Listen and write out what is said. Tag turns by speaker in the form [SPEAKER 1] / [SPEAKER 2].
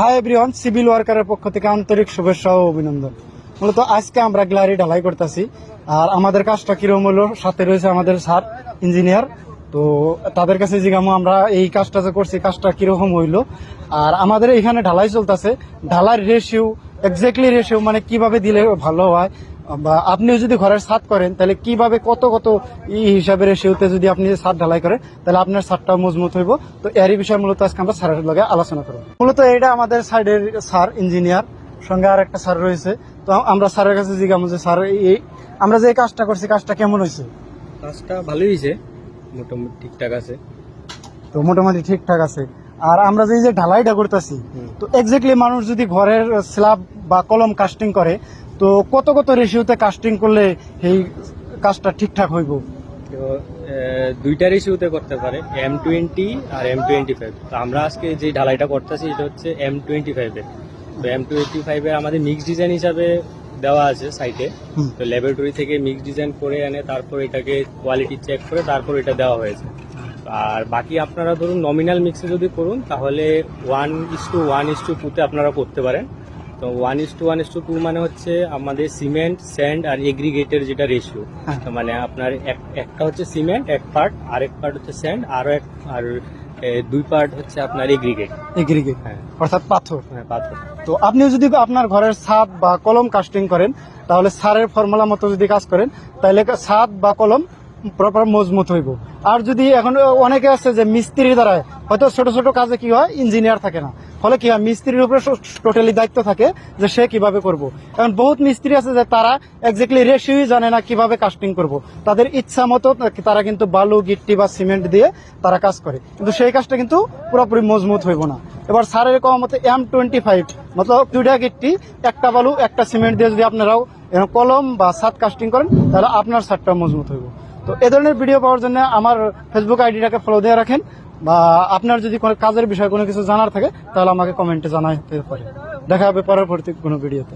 [SPEAKER 1] Hi everyone civil ওয়ার্কারের পক্ষ থেকে আন্তরিক শুভেচ্ছা ও অভিনন্দন। মূলত আজকে আমরা গ্লারি ঢালাই করতেছি। আর আমাদের কাজটা কিরম হলো, সাথে রয়েছে আমাদের স্যার, ইঞ্জিনিয়ার। তো তাদের কাছে জিজ্ঞামো আমরা এই কাজটা যে করছি, কাজটা কীরকম হইল। আর আমাদের এখানে ঢালাই চলতেছে। ঢালাইয়ের রেশিও এক্স্যাক্টলি রেশিও মানে কীভাবে দিলে ভালো হয় বা আপনিও যদি ঘরের ছাদ করেন তাহলে কীভাবে কত কত ই হিসাবে রেশিওতে যদি আপনি ছাদ ঢালাই করেন তাহলে আপনার ছাদটা মজবুত হইব। তো এরই বিষয়ে মূলত আজকে আমরা স্যারের লগে আলোচনা করব। মূলত এটা আমাদের সাইডের স্যার ইঞ্জিনিয়ার সঙ্গে আর একটা স্যার রয়েছে। তো আমরা স্যারের কাছে জিজ্ঞাসা যে স্যার এই আমরা যে কাজটা করছি কাজটা কেমন হয়েছে?
[SPEAKER 2] কাজটা ভালোই হয়েছে মোটামুটি ঠিকঠাক আছে।
[SPEAKER 1] তো মোটামুটি ঠিকঠাক আছে। আর আমরা যে যে ঢালাইটা করতেছি তো এক্স্যাক্টলি মানুষ যদি ঘরের স্ল্যাব বা কলম কাস্টিং করে তো কত কত রেশিওতে কাস্টিং করলে এই কাজটা ঠিকঠাক হইব?
[SPEAKER 2] তো দুইটা রেশিওতে করতে পারে এম টোয়েন্টি আর এম টোয়েন্টি ফাইভ তো আমরা আজকে যে ঢালাইটা করতেছি এটা হচ্ছে এম টোয়েন্টি ফাইভের তো এম টোয়েন্টি ফাইভের আমাদের মিক্স ডিজাইন হিসাবে দেওয়া আছে সাইটে তো ল্যাবরেটরি থেকে মিক্স ডিজাইন করে এনে তারপর এটাকে কোয়ালিটি চেক করে তারপর এটা দেওয়া হয়েছে। আর বাকি আপনারা ধরুন নমিনাল মিক্সে যদি করুন তাহলে one is two one is two টুতে আপনারা করতে পারেন। তো one is two one is two two মানে হচ্ছে আমাদের সিমেন্ট স্যান্ড আর এগ্রিগেটের যেটা রেশিও
[SPEAKER 1] হ্যাঁ।
[SPEAKER 2] মানে আপনার এক- একটা হচ্ছে সিমেন্ট এক পার্ট আর এক পার্ট হচ্ছে স্যান্ড আরও এক আর দুই পার্ট হচ্ছে আপনার এগ্রিগেট
[SPEAKER 1] এগ্রিগেট
[SPEAKER 2] হ্যাঁ।
[SPEAKER 1] অর্থাৎ পাথর।
[SPEAKER 2] হ্যাঁ পাথর।
[SPEAKER 1] তো আপনিও যদি আপনার ঘরের ছাদ বা কলম কাস্টিং করেন তাহলে সারের ফর্মুলা মতো যদি কাজ করেন তাহলে ছাদ বা কলম প্রপার মজবুত হইব। আর যদি এখন অনেকে আছে যে মিস্ত্রি দ্বারায়, হয়তো ছোট ছোট কাজে কি হয় ইঞ্জিনিয়ার থাকে না। ফলে কি হয়, মিস্ত্রির উপরে টোটালি দায়িত্ব থাকে যে সে কীভাবে করব। এখন বহুত মিস্ত্রি আছে যে তারা এক্স্যাক্টলি রেশিওই জানে না কীভাবে কাস্টিং করব। তাদের ইচ্ছা মতো তারা কিন্তু বালু, গিট্টি বা সিমেন্ট দিয়ে তারা কাজ করে। কিন্তু সেই কাজটা কিন্তু পুরোপুরি মজবুত হইব না। এবার সারের কম মতো এম টোয়েন্টি ফাইভ মতলব দুইটা গিট্টি, একটা বালু, একটা সিমেন্ট দিয়ে যদি আপনারাও কলম বা সাত কাস্টিং করেন, তাহলে আপনার ছাদটা মজবুত হইব। তো এ ধরনের ভিডিও পাওয়ার জন্য আমার ফেসবুক আইডিটাকে ফলো দিয়ে রাখেন বা আপনার যদি কোনো কাজের বিষয়ে কোনো কিছু জানার থাকে, তাহলে আমাকে কমেন্টে জানাতে পারে দেখা হবে পরবর্তী কোনো ভিডিওতে